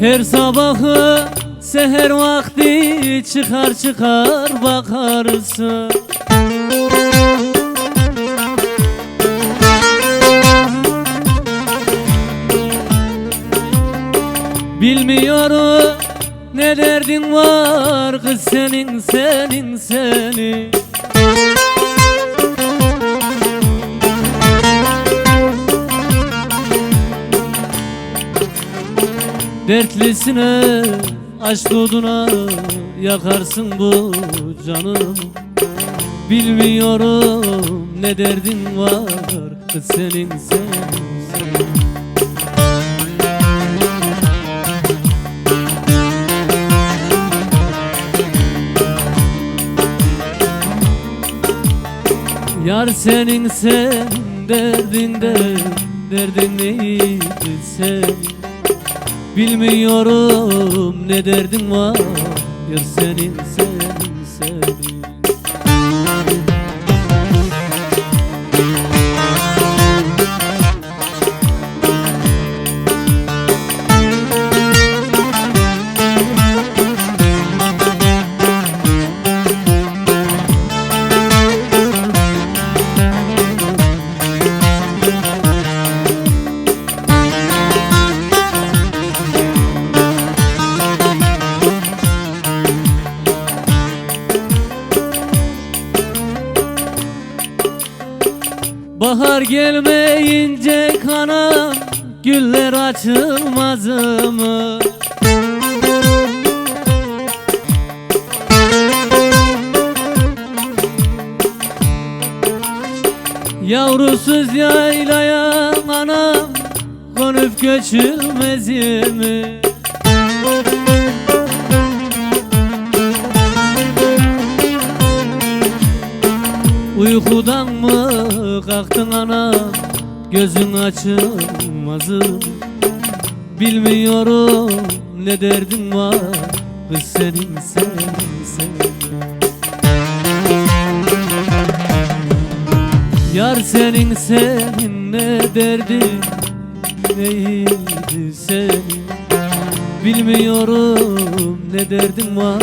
Her sabahı seher vakti çıkar çıkar bakarsın. Bilmiyorum ne derdin var kız senin senin senin Dertlisine aşk oduna yakarsın bu canım. Bilmiyorum ne derdin var kız senin senin Yar senin sen derdinde Derdin neydi senin Bilmiyorum ne derdin var? Yar senin senin Bahar gelmeyince kanam Güller açılmaz mı? Yavrusuz yaylaya anam Konup göçülmez mi? Uykudan mı kalktın ana Gözün açılmazım Bilmiyorum ne derdin var Kız senin senin senin. Yar senin senin ne derdin Neydi senin? Bilmiyorum ne derdin var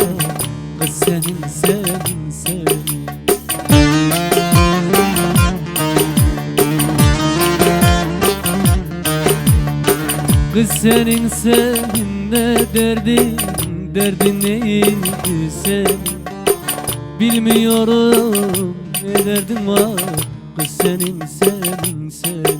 Kız senin senin senin Kız senin ne derdin Derdin neydi senin Bilmiyorum ne derdin var Kız senin senin senin